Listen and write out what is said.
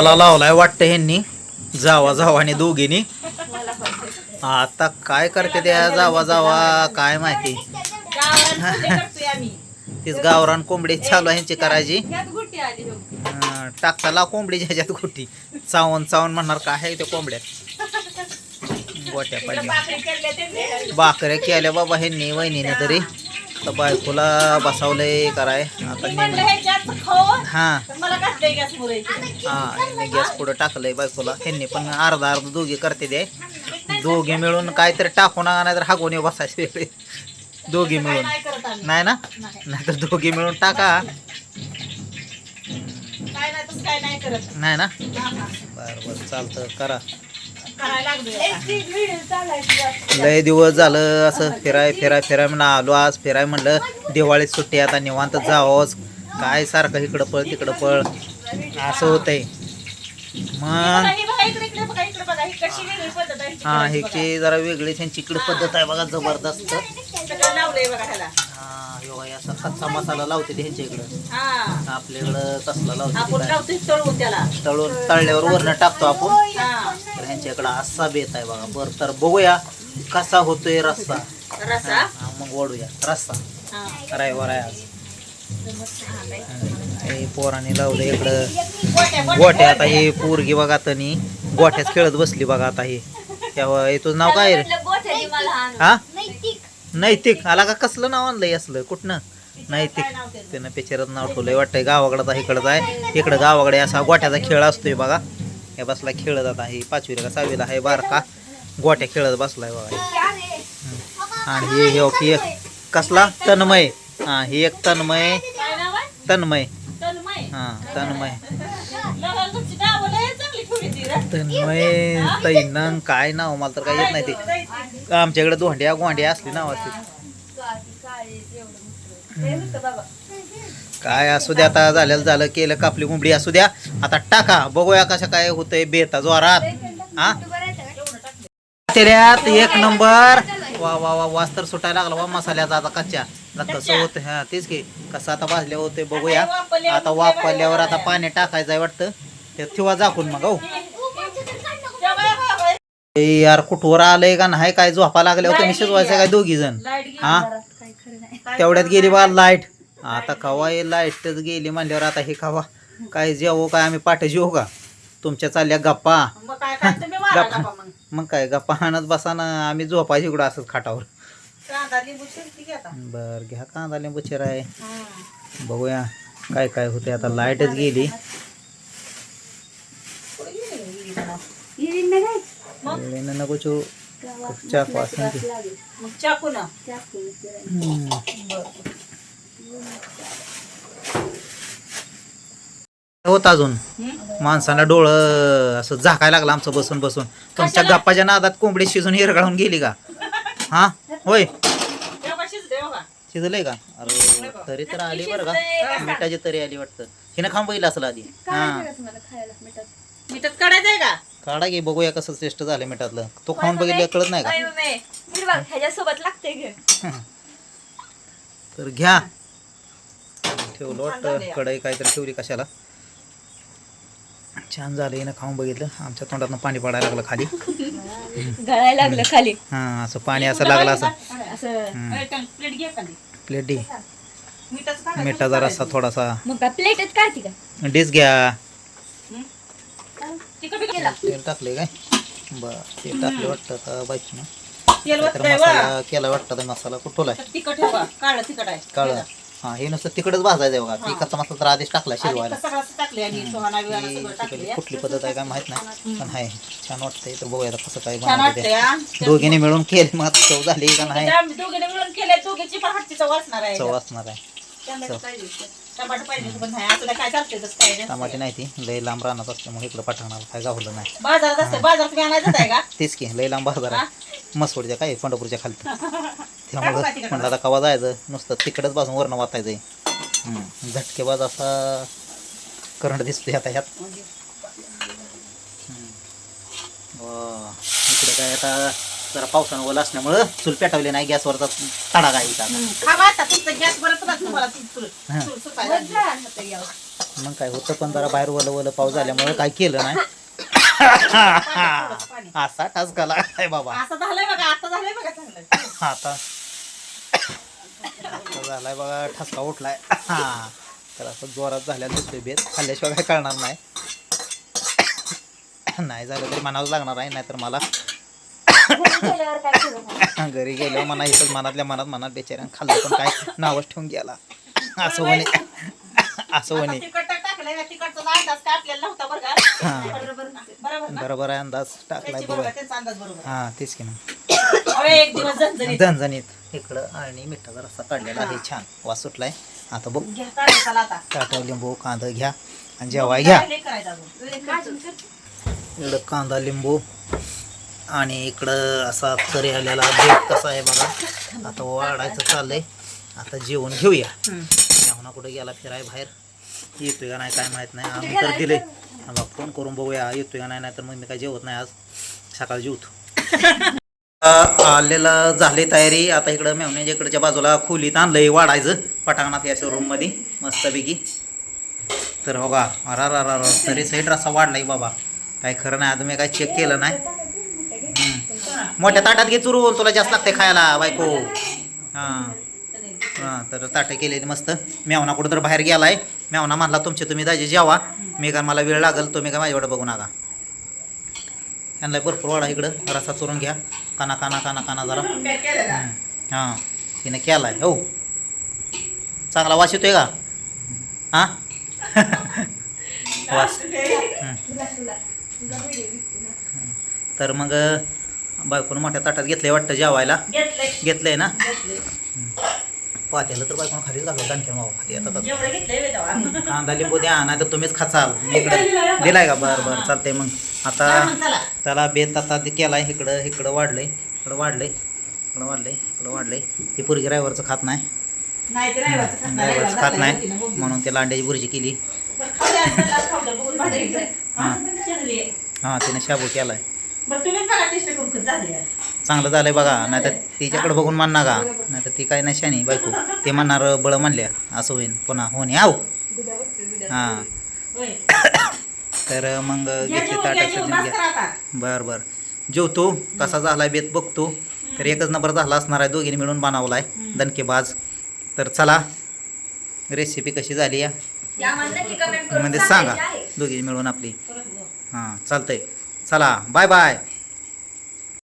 मला लावलाय वाटतं ह्यांनी. जावा जावाने दोघींनी. आता काय करते त्या जावा जावा काय माहिती. तीच गावरान कोंबडी चालू आहे ह्यांची करायची. टाकताला टाकता लाव कोंबडी ह्याच्यात गोटी. चावून चावून म्हणणार काय आहे त्या कोंबड्यात. गोट्या पाहिजे बाकऱ्या केल्या बाबा ह्यांनी वहिनीने तरी. तर बायकोला बसावलंय कराय. आता हा हा. यांनी गॅस पुढं. टाकलंय बायकोला. ह्यांनी पण अर्धा अर्धा दोघी करते ते. दोघे मिळून काहीतरी टाकून नाही तर हागून बसायचे वेगळे दोघी मिळून. नाही ना? नाही. तर दोघी मिळून टाका. नाही ना? बरं बरं चालतं करा. लय दिवस झालं असं फिराय फिराय फिराय म्हणलं आलो आज. फिराय म्हणलं दिवाळीत सुट्टी आता निवांत जावंच. काय सारखं इकडं पळ तिकडं पळ. असं होतंय. मग हा ह्याची जरा वेगळी त्यांची इकडे पद्धत आहे बघा जबरदस्त. असा कच्चा मसाला लावते ते ह्यांच्या इकडं. आपल्याकडं कसला लावते तळून तळल्यावर वरण टाकतो आपण. इकडं असा बेत आहे बघा. बरं तर बघूया कसा होतोय रस्सा. रसा हा, मग ओढूया. रस्सा. हा. रायवर आहे आज. हे पोराने लावलं इकडं. गोट्या आता हे पोरगी बघा तनी गोठ्यात खेळत बसली बघा आता हे. तेव्हा हे तुझं नाव काय रे? हा? नैतिक. आला का? कसलं नाव आणलंय असलं कुठनं? नैतिक. त्यानं पिक्चरच नाव ठेवलंय. वाटतंय गावाकडं इकडंच आहे. इकडं गावाकडे असा गोठ्याचा खेळ असतोय बघा. हे बसला खेळत आता हे पाचवीला का सहावीला आहे बारका गोट्या खेळत बसलाय बघा आणि हे हो हे हे कसला? तन्मय. हा हे एक तन्मय. तन्मय. तन्मय. हा तन्मय. तन्मय काय नाव? मला तर काय येत नाही ते. आमच्याकडे धोंड्या गोंड्या असली नाव असते काय असू द्या आता झालेलं झालं केलं कापली कोंबडी असू द्या. आता टाका बघूया कशा काय होतंय बेता जोरात. हा? तेऱ्यात एक नंबर. वा वा वा वास तर सुटायला लागला वा मसाल्याचा आता कच्च्या. कसं होतं हा तेच की कसं आता भाजल्या होते बघूया. आता वापरल्यावर आता पाणी टाकायचं आहे वाटतं. ते ठेवा झाकून मग हो. यार कुठवर आलंय का नाही काय झोपा लागल्या होत्या शिजवायचं काय दोघी जण हा. तेवढ्यात गेली बा लाइट. आता कवा हे लाईटच गेली म्हणल्यावर आता हे खावा काय जेवू काय आम्ही पाठ जेवू का तुमच्या चालल्या गप्पा मग काय काय तुम्ही मारा गप्पा गप्पा मग. मग काय गप्पा आणत बसा ना आम्ही झोपायची इकडं असंच खाटावर कांदा लिंबू शिरती की आता. बर घ्या कांदा लिंबू चिरा आहे हं. बघूया काय काय होते आता लाईटच गेली कुठे गेली ही जरा? मग वेळेनं नको चो चाकू. मग ना. होत अजून? माणसाला डोळं असं झाकायला लागलं आमचं बसून बसून. तुमच्या गप्पाच्या नादात कोंबडी शिजून हिरगाळून गेली का? हा? होय. शिजलंय का? अरे तरी तर आली बरं का? मिठाची तरी आली वाटतं. हिनं खांब बघितलं असलं आधी. हा. मिठात? काढायचंय का? काढा घे बघूया कसं टेस्ट झालं मिठातलं. तो खाऊन बघितलं कळत नाही का? ह्याच्यासोबत लागते तर घ्या. ठेवलं वाटतं. कढई काहीतरी ठेवली कशाला. छान झालं हिनं खाऊन बघितलं. आमच्या तोंडातनं पाणी पडायला लागलं खाली. गळायला लागलं खाली. हा असं पाणी असं लागलं असं. प्लेट घे खाली. प्लेट डी. मिठाचा रस्सा थोडासा. मग का प्लेटच काढते का? डिश घ्या. तेल टाकले काय? बर तेल टाकले वाटतं वा. मसाला केला वाटतं मसाला. कुठला आहे तिखट आहे बा. काळं तिखट आहे. काळं. हा हे नुसतं तिकडच भाजायचं आहे बघा. ती कच्चा मसाला तर आधीच टाकला आधी शिजवायला तर सगळं असं टाकले आणि सोहाना बिहाना ती सगळं तिकडली टाकले. कुठली पद्धत आहे काय माहीत नाही पण आहे. छान वाटतंय. तर बघूया आता कसं काय छान बनवते वाटतंय हा. ते दोघीने मिळून केली मग आता चव झाली का नाही? त्या दोघीने मिळून केले दोघीची पण हातची चव असणार आहे. चव असणार आहे. टमाटे नाही ती लय लांब राहणार असल्यामुळे इकडं पाठवणार काय गावलं नाही. बाजारात असते बाजारात तुम्ही आणायचं आहे का? तेच की लय लांब बाजार? आहे. मसवडच्या काय पंढरपूरच्या खाली त्यामुळं? म्हणलं आता कवा जायचं? नुसतं तिकडच बाजून वरण वाचायचंय. हम्म. झटकेबाज असा करंट दिसतोय आता ह्यात. वा. इकडे काय आता जरा पावसानं ओला असल्यामुळं चूल पेटवली नाही गॅसवरचा तडा काय इथं आता. हा. मग काय होतं पण जरा बाहेर वलं वलं पाऊस झाल्यामुळे काय केलं नाही. असा ठसका लागलाय बाबा. असं झालंय बघा आता झालंय बघा चांगलं. आता. आता झालाय बघा ठसका उठलाय. हा. तर असं जोरात झाल्या दुसरे बेत खाल्ल्याशिवाय काय कळणार नाही. नाही झालं तरी म्हणावं लागणार आहे नाहीतर मला गेल्यावर काय केलं नाही. घरी गेल्यावर म्हणा इथंच मनातल्या मनात मनात बेचाऱ्यानं खाल्लं पण काय नावच ठेवून गेला. असं म्हणे. असं म्हणे. ना बरोबर बरोबर ना? बरोबर आहे अंदाज टाकलाय बरोबर हा तेच की दिवस झणझणीत. इकडं आणि मिठाचा रस्ता काढलेला आहे छान. वास सुटलाय. आता बघ. ताटं लिंबू कांदा घ्या. आणि जेवाय घ्या. इकडं कांदा लिंबू. आणि इकडं असा तरी आलेला बेत कसा आहे बघा. आता वाढायचं चाललंय. आता जेवण घेऊया. जेवणा कुठे गेला फिराय बाहेर? येतोय का नाही काय माहीत नाही. आम्ही तर दिले बघ फोन करून बघूया. येतोय का नाही नाही तर मग मी काय जेवत नाही आज. सकाळी जेवतो. आलेला आलेलं तयारी. आता इकडं मेवण्याच्या इकडच्या बाजूला खोलीत आणलंय वाढायचं. पटांगणात या शोरूममध्ये. मस्तपैकी. तर हो का अरा रा तरी साईड रस्सा वाढलाय बाबा. काय खरं नाही आता मी काय चेक केलं नाही. मोठ्या ताटात घे चुरून तुला जास्त लागते खायला बायको. हां. हां तर ताटं केलेली मस्त. मेवना कुठं तर बाहेर गेलाय. मेवना म्हणला तुमचे तुम्ही दाजी जेवा. मी का मला वेळ लागल तुम्ही का माझ्याकडे बघू नका. यांना भरपूर वाढा इकडं. रसा चुरून घ्या. काना काना काना काना जरा. हा हां. तिने केलाय. हो. चांगला वास येतोय का? हां? वास. तर मग बायकोनं मोठ्या ताटात घेतलंय वाटतं जेवायला? घेतलंय. ना. पात्याला तर बायकोनं खालीच घालतो आणखी मावा. खाली आता. कांदा लिंबू द्या नाही तर तुम्हीच खाचाल. मी इकडे. दिलाय का? बरं बरं. चालतंय मग. आता त्याला बेत आता ते केलाय. इकडं इकडं वाढलंय. इकडं वाढलंय. इकडं वाढलंय. इकडं वाढलंय. ही पुरगी ड्रायव्हरचं खात नाही. ते ड्रायव्हरचं खात नाही. म्हणून त्याला अंड्याची भुर्जी केली. हा. हा. हां तिने शाबू केलाय. बरं तुम्हीच बघा टेस्ट करून कसं झाली आहे. चांगलं झालंय बघा नाही तर तिच्याकडे बघून म्हणणार का नाही तर ती काय नाही शानी बायको. ते म्हणणार बळ म्हणल्या असं होईन पुन्हा होणे आव हां. होय. तर मग घेतली सजून बस घ्या करा आता. बर बर. जेवतो कसा झालाय बेत बघतो. तर एकच नंबर झाला असणार आहे दोघींनी मिळून बनवलाय दणकेबाज. तर चला रेसिपी कशी झाली या? करून मध्ये सांगा. सांगायचे आहे. दोघी मिळून आपली. परत. हां चालतंय. 咋啦拜拜